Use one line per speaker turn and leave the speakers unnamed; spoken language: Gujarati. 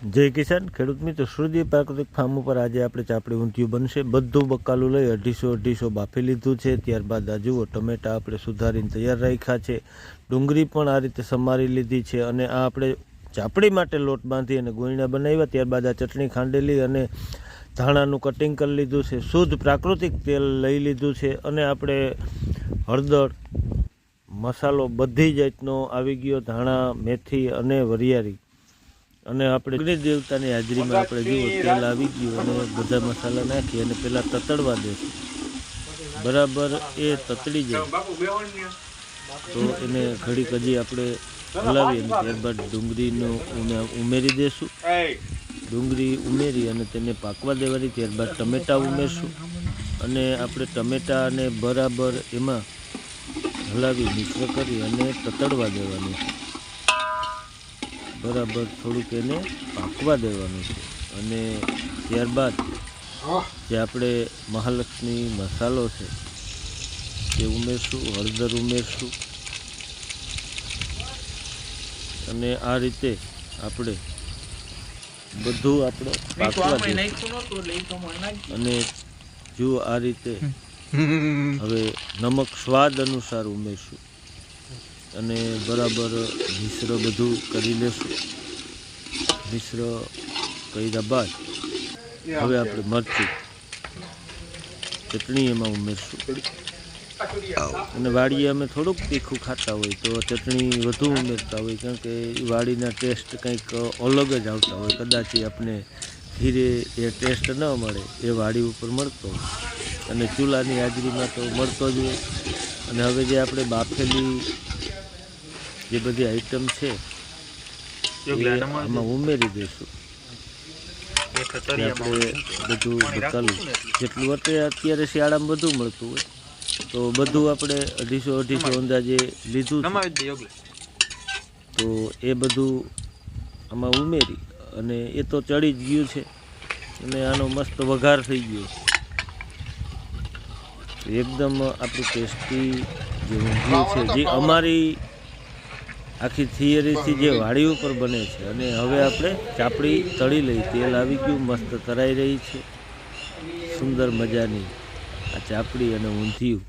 જય કિસાન, ખેડૂત મિત્રો સુરજી પ્રાકૃતિક ફાર્મ ઉપર આજે આપણે ચાપડી ઊંધિયું બનશે. બધું બકાલું લઈ અઢીસો અઢીસો બાફી લીધું છે. ત્યારબાદ આ જુઓ, ટમેટા આપણે સુધારીને તૈયાર રાખ્યા છે. ડુંગળી પણ આ રીતે સમારી લીધી છે અને આ આપણે ચાપડી માટે લોટ બાંધી અને ગોળીના બનાવ્યા. ત્યારબાદ આ ચટણી ખાંડેલી અને ધાણાનું કટિંગ કરી લીધું છે. શુદ્ધ પ્રાકૃતિક તેલ લઈ લીધું છે અને આપણે હળદર, મસાલો બધી જાતનો આવી ગયો. ધાણા, મેથી અને વરિયાળી. અને આપણે અગ્નિ દેવતાની હાજરીમાં આપણે જુઓ, તેલ આવી ગયું અને બધા મસાલા નાખી અને પહેલાં તતડવા દેશું. બરાબર એ તતડી જાય. તો એને ઘડીક હજી આપણે હલાવી અને ત્યારબાદ ડુંગળીનું ઉમે- ઉમેરી દેશું. ડુંગળી ઉમેરી અને તેને પાકવા દેવાની, ત્યારબાદ ટમેટા ઉમેરશું. અને આપણે ટમેટાને બરાબર એમાં હલાવી મિશ્ર કરી અને તતડવા દેવાનું. બરાબર થોડુંક એને પાકવા દેવાનું છે. અને ત્યારબાદ જે આપણે મહાલક્ષ્મી મસાલો છે તે ઉમેરશું હળદર ઉમેરશું. અને આ રીતે આપણે બધું આપણે પાકવા દઈશું અને જો આ રીતે હવે નમક સ્વાદ અનુસાર ઉમેરશું. અને બરાબર મિશ્ર બધું કરી લેશું. મિશ્ર કર્યા બાદ હવે આપણે મરચું ચટણી એમાં ઉમેરશું. અને વાડીએ અમે થોડુંક તીખું ખાતા હોય તો ચટણી વધુ ઉમેરતા હોય, કારણ કે વાડીના ટેસ્ટ કંઈક અલગ જ આવતા હોય. કદાચ આપણે ધીરે એ ટેસ્ટ ન મળે, એ વાડી ઉપર મળતો અને ચૂલાની હાજરીમાં તો મળતો જ હોય. અને હવે જે આપણે બાફેલી જે બધી આઈટમ છે આમાં ઉમેરી દઈશું. આપણે બધું બકાલું જેટલું અત્યારે અત્યારે શિયાળામાં બધું મળતું હોય તો બધું આપણે અઢીસો અઢીસો અંદાજે લીધું તો એ બધું આમાં ઉમેરી અને એ તો ચડી જ ગયું છે અને આનો મસ્ત વઘાર થઈ ગયો છે. એકદમ આપણું ટેસ્ટી જે ઊંધિયું છે જે અમારી આખી થિયરીથી જે વાડી ઉપર બને છે અને હવે આપણે ચાપડી તળી લઈ, તેલ આવી ગયું, મસ્ત તરાઈ રહી છે. સુંદર મજાની આ ચાપડી અને ઊંધિયું.